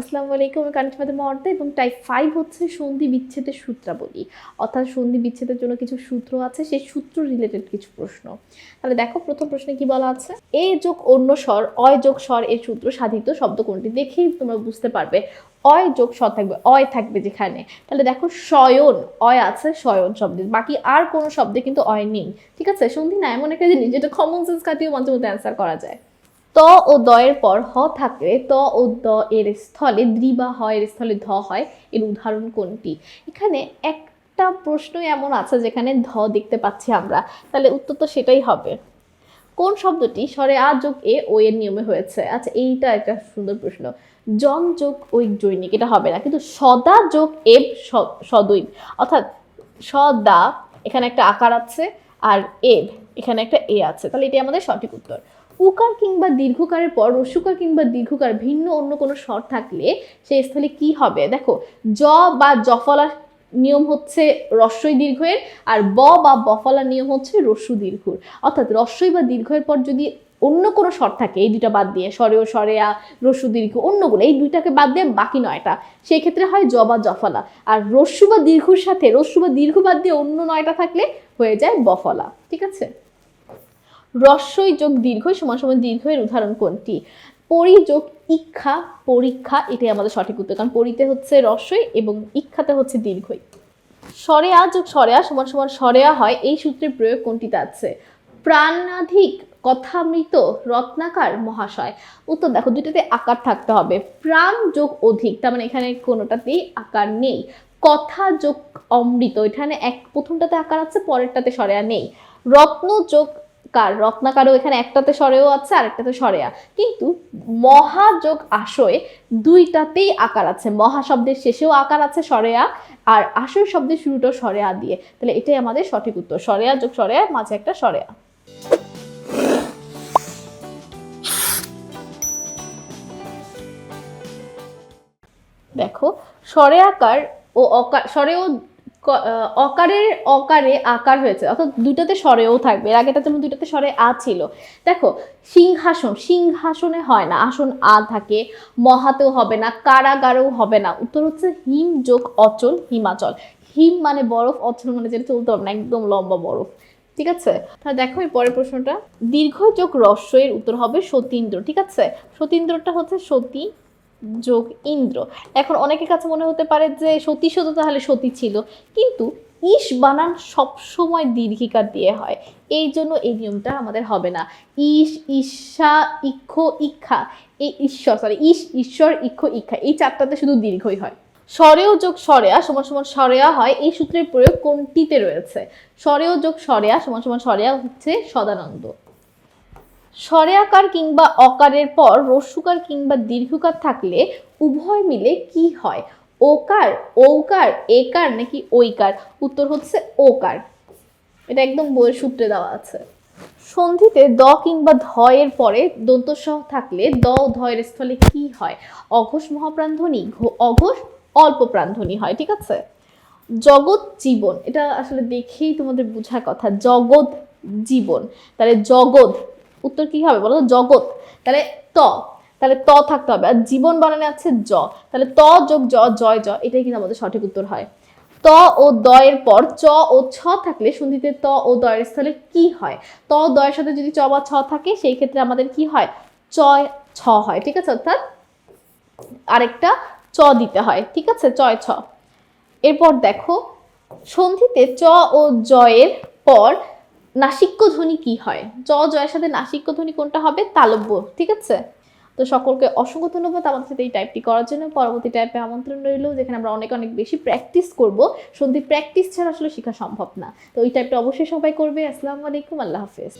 আসসালামু আলাইকুম, আমি কানিজমাদের এবং টাইপ ফাইভ হচ্ছে সন্ধি বিচ্ছেদের সূত্রাবলী অর্থাৎ সন্ধি বিচ্ছেদের জন্য কিছু সূত্র আছে, সেই সূত্র রিলেটেড কিছু প্রশ্ন। তাহলে দেখো, প্রথম প্রশ্নে কি বলা আছে? এ যোগ অন্য স্বর অয় যোগ স্বর এর সূত্র সাধিত শব্দ কোনটি? দেখেই তোমরা বুঝতে পারবে। অয় যোগ স্বর থাকবে অয় থাকবে যেখানে। তাহলে দেখো শয়ন অয় আছে শয়ন শব্দে বাকি আর কোনো শব্দে কিন্তু অয় নেই। ঠিক আছে? সন্ধি না, এমন একটা জিনিস যেটা কমন সেন্স কাটিয়েও মাঝে মধ্যে অ্যান্সার করা যায়। ত ও দয়ের পর হ থাকলে ত ও দ এর স্থলে দ্রি বা হ এর স্থলে ধ হয় এর উদাহরণ কোনটি? এখানে একটা প্রশ্নই এমন আছে যেখানে ধ দেখতে পাচ্ছি আমরা। তাহলে উত্তর তো সেটাই হবে। কোন শব্দটি স্বরে আ যোগ এ ও এর নিয়মে হয়েছে? আচ্ছা এইটা একটা সুন্দর প্রশ্ন। জন যোগ ঐক জৈনিক, এটা হবে না। কিন্তু সদা যোগ এব সদৈব। অর্থাৎ সদা, এখানে একটা আকার আছে, আর এব, এখানে একটা এ আছে। তাহলে এটি আমাদের সঠিক উত্তর। উকার কিংবা দীর্ঘকারের পর রস্যুকার কিংবা দীর্ঘকার ভিন্ন অন্য কোনো স্বর থাকলে সেই স্থলে কি হবে? দেখো, জ বা জফলার নিয়ম হচ্ছে রস্যই দীর্ঘের আর ব বা বফলার নিয়ম হচ্ছে রস্যু দীর্ঘর। অর্থাৎ রস্যই বা দীর্ঘের পর যদি অন্য কোনো স্বর থাকে, এই দুইটা বাদ দিয়ে স্বরেও স্বরেয়া, রস্যু দীর্ঘ, অন্যগুলো, এই দুইটাকে বাদ দিয়ে বাকি নয়টা, সেই ক্ষেত্রে হয় জ বা জফলা। আর রস্যু বা দীর্ঘর সাথে, রস্যু বা দীর্ঘ বাদ দিয়ে অন্য নয়টা থাকলে হয়ে যায় বফলা। ঠিক আছে? রস্যই যোগ দীর্ঘ সমান সমান দীর্ঘের উদাহরণ কোনটি? পরি যোগ ইক্ষা, পরীক্ষা, এটাই আমাদের সঠিক উত্তর। কারণ পরিতে হচ্ছে রস্যই এবং ইক্ষাতে হচ্ছে দীর্ঘই। সরেয়া যোগ সরেয়া সমান সমান সরেয়া হয়, এই সূত্রের প্রয়োগ কোনটিতে আছে? প্রাণাধিক কথামৃত রত্নাকার মহাশয়। উত্তর দেখো, দুইটাতে আকার থাকতে হবে। প্রাণ যোগ অধিক, তার মানে এখানে কোনোটাতেই আকার নেই। কথা যোগ অমৃত, এখানে এক প্রথমটাতে আকার আছে, পরেরটাতে সরেয়া নেই। রত্ন যোগ কার? রত্নাকারও এখানে একটাতে সরেও আছে আর একটাতে সরেয়া কিন্তু মহাযোগ আশয় দুইটাতেই আকার আছে। মহা শব্দের শেষেও আকার আছে সরেয়া আর আশয় শব্দের শুরুটাও সরেয়া দিয়ে। তাহলে এটাই আমাদের সঠিক উত্তর। সরেয়া যোগ সরেয়া মাঝে একটা সরেয়া দেখো স্বরে আকার ও অকার স্বরেও ক- আহ, অকারের অকারে আকার হয়েছে। অর্থাৎ দুইটাতে স্বরেও থাকবে। এর আগেটা যেমন দুইটাতে স্বরে আ ছিল। দেখো, সিংহাসন, সিংহাসনে হয় না। আসন আ থাকে, মহাতেও হবে না, কারাগারেও হবে না। উত্তর হচ্ছে হিম যোগ অচল, হিমাচল। হিম মানে বরফ, অচল মানে যেটা চলতে হবে না, একদম লম্বা বরফ। ঠিক আছে? তাহলে দেখো এই পরের প্রশ্নটা। দীর্ঘ যোগ রস্য এর উত্তর হবে সতীন্দ্র। ঠিক আছে? সতীন্দ্রটা হচ্ছে সতী যোগ ইন্দ্র। এখন অনেকের কাছে মনে হতে পারে যে সতী সত তাহলে সতী ছিল। কিন্তু ইস বানান সবসময় দীর্ঘিকার দিয়ে হয়। এই জন্য এই নিয়মটা আমাদের হবে না। ইস ঈশা ইক্ষ, ইক্ষা। এই ঈশ্বর সরি ইস, ঈশ্বর, ইক্ষ, ইক্ষা। এই চারটাতে শুধু দীর্ঘই হয়। স্বরেও যোগ সরেয়া সমান সমান সরেয়া হয়। এই সূত্রের প্রয়োগ কোনটিতে রয়েছে? স্বরেও যোগ সরেয়া সমান সমান সরেয়া হচ্ছে সদানন্দ। স্বরে আকার কিংবা অকারের পর রস্যুকার কিংবা দীর্ঘকার থাকলে উভয় মিলে কি হয়? ওকার, ঔকার, একার নাকি ঐকার? উত্তর হচ্ছে ওকার। এটা একদম বইয়ের সূত্রে দেওয়া আছে। সন্ধিতে দ কিংবা ধ এর পরে দন্তসহ থাকলে দ ও এর স্থলে কি হয়? অঘোষ মহাপ্রাণধ্বনি অঘোষ অল্প প্রাণধ্বনি হয়, ঠিক আছে? জগৎ জীবন, এটা আসলে দেখেই তোমাদের বোঝার কথা। জগৎ জীবন। তাহলে জগৎ উত্তর কি হবে? বলো জগৎ। তাহলে ত তাহলে ত থাকতে হবে। আর জীবন বানানে আছে জ। তাহলে ত যোগ জ, জয়, জ, এটাই কিন্তু আমাদের সঠিক উত্তর হয়। ত ও দয়ের পর চ ও ছ থাকলে সন্ধিতে ত ও দয়ের স্থলে কি হয়? ত দয়ের সাথে যদি চ বা ছ থাকে, সেই ক্ষেত্রে আমাদের কি হয়? চয়, ছ হয়, ঠিক আছে? অর্থাৎ আরেকটা চ দিতে হয়, ঠিক আছে? চয়, ছ। এরপর দেখো, সন্ধিতে চ ও জয়ের পর নাসিক্য ধ্বনি কি হয়? জ, জয়ের সাথে নাসিক্য ধ্বনি কোনটা হবে? তালব্য, ঠিক আছে? তো সকলকে অসংখ্য ধন্যবাদ আমাদের সাথে এই টাইপটি করার জন্য। পরবর্তী টাইপে আমন্ত্রণ রইল, যেখানে আমরা অনেক অনেক বেশি প্র্যাকটিস করব। সন্ধি প্র্যাকটিস ছাড়া আসলে শেখা সম্ভব না। তো এই টাইপটা অবশ্যই সবাই করবে। আসসালামু আলাইকুম, আল্লাহ হাফেজ।